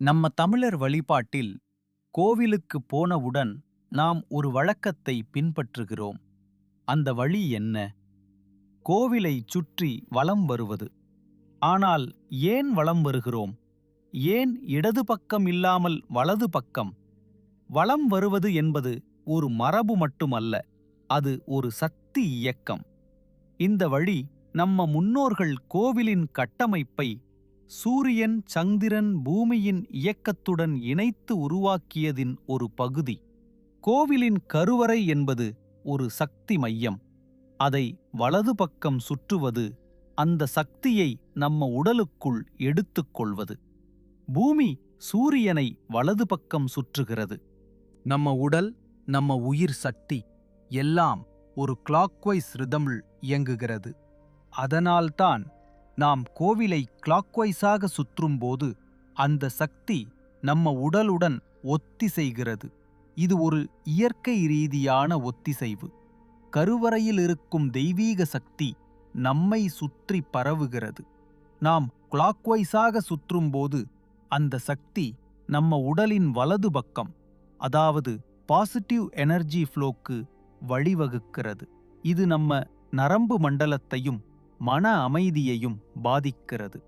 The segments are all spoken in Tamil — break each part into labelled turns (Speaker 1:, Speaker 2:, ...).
Speaker 1: நம்ம தமிழர் வழிபாட்டில் கோவிலுக்கு போனவுடன் நாம் ஒரு வழக்கத்தை பின்பற்றுகிறோம். அந்த வழி என்ன? கோவிலை சுற்றி வலம் வருவது. ஆனால் ஏன் வலம் வருகிறோம்? ஏன் இடது பக்கம் இல்லாமல் வலது பக்கம்? வலம் வருவது என்பது ஒரு மரபு மட்டுமல்ல அது ஒரு சக்தி இயக்கம். இந்த வழி நம்ம முன்னோர்கள் கோவிலின் கட்டமைப்பை சூரியன் சந்திரன் பூமியின் இயக்கத்துடன் இணைத்து உருவாக்கியதின் ஒரு பகுதி. கோவிலின் கருவறை என்பது ஒரு சக்தி மையம். அதை வலது பக்கம் சுற்றுவது அந்த சக்தியை நம்ம உடலுக்குள் எடுத்துக்கொள்வது பூமி சூரியனை வலது பக்கம் சுற்றுகிறது. நம்ம உடல் நம்ம உயிர் சக்தி எல்லாம் ஒரு கிளாக்வைஸ் ரிதமில் இயங்குகிறது. அதனால்தான் நாம் கோவிலை கிளாக்வைஸாக சுற்றும்போது அந்த சக்தி நம்ம உடலுடன் ஒத்திசைகிறது. இது ஒரு இயற்கை ரீதியான ஒத்திசைவு. கருவறையில் இருக்கும் தெய்வீக சக்தி நம்மை சுற்றி பரவுகிறது. நாம் கிளாக்வைஸாக சுற்றும்போது அந்த சக்தி நம்ம உடலின் வலது பக்கம் அதாவது பாசிட்டிவ் எனர்ஜி ஃப்ளோக்கு வழிவகுக்கிறது. இது நம்ம நரம்பு மண்டலத்தையும் மன அமைதியையும் பாதிக்கிறது.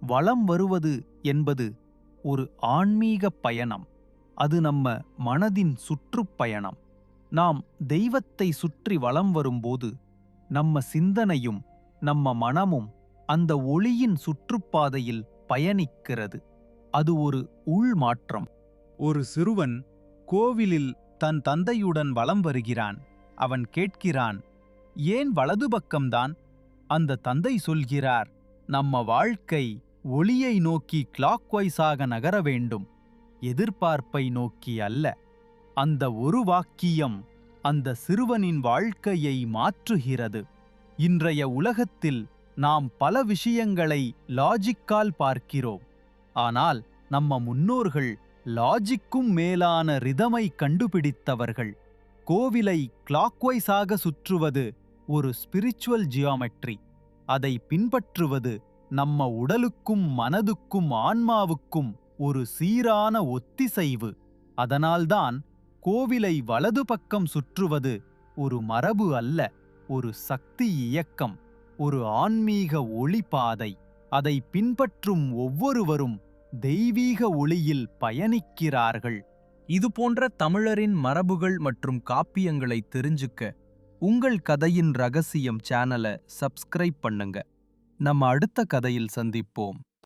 Speaker 1: வளம் வருவது என்பது ஒரு ஆன்மீக பயணம். அது நம்ம மனதின் சுற்றுப்பயணம் நாம் தெய்வத்தை சுற்றி வலம் வரும்போது நம்ம சிந்தனையும் நம்ம மனமும் அந்த ஒளியின் சுற்றுப்பாதையில் பயணிக்கிறது. அது ஒரு உள்மாற்றம் ஒரு சிறுவன் கோவிலில் தன் தந்தையுடன் வலம் வருகிறான். அவன் கேட்கிறான் ஏன் வலது பக்கம்தான் அந்த தந்தை சொல்கிறார் நம்ம வாழ்க்கை ஒளியை நோக்கி கிளாக்வைஸாக நகர வேண்டும். எதிர்பார்ப்பை நோக்கி அல்ல. அந்த ஒரு வாக்கியம் அந்த சிறுவனின் வாழ்க்கையை மாற்றுகிறது. இன்றைய உலகத்தில் நாம் பல விஷயங்களை லாஜிக்கால் பார்க்கிறோம். ஆனால் நம்ம முன்னோர்கள் லாஜிக்கும் மேலான ரிதமை கண்டுபிடித்தவர்கள். கோவிலை கிளாக்வைஸாக சுற்றுவது ஒரு ஸ்பிரிச்சுவல் ஜியாமெட்ரி அதை பின்பற்றுவது நம்ம உடலுக்கும் மனதுக்கும் ஆன்மாவுக்கும் ஒரு சீரான ஒத்திசைவு. அதனால்தான் கோவிலை வலது பக்கம் சுற்றுவது ஒரு மரபு அல்ல ஒரு சக்தி இயக்கம் ஒரு ஆன்மீக ஒளிபாதை. அதை பின்பற்றும் ஒவ்வொருவரும் தெய்வீக ஒளியில் பயணிக்கிறார்கள். இது போன்ற தமிழரின் மரபுகள் மற்றும் காப்பியங்களை தெரிஞ்சுக்க உங்கள் கதையின் ரகசியம் சேனலை சப்ஸ்கிரைப் பண்ணுங்க. நம்ம அடுத்த கதையில் சந்திப்போம்.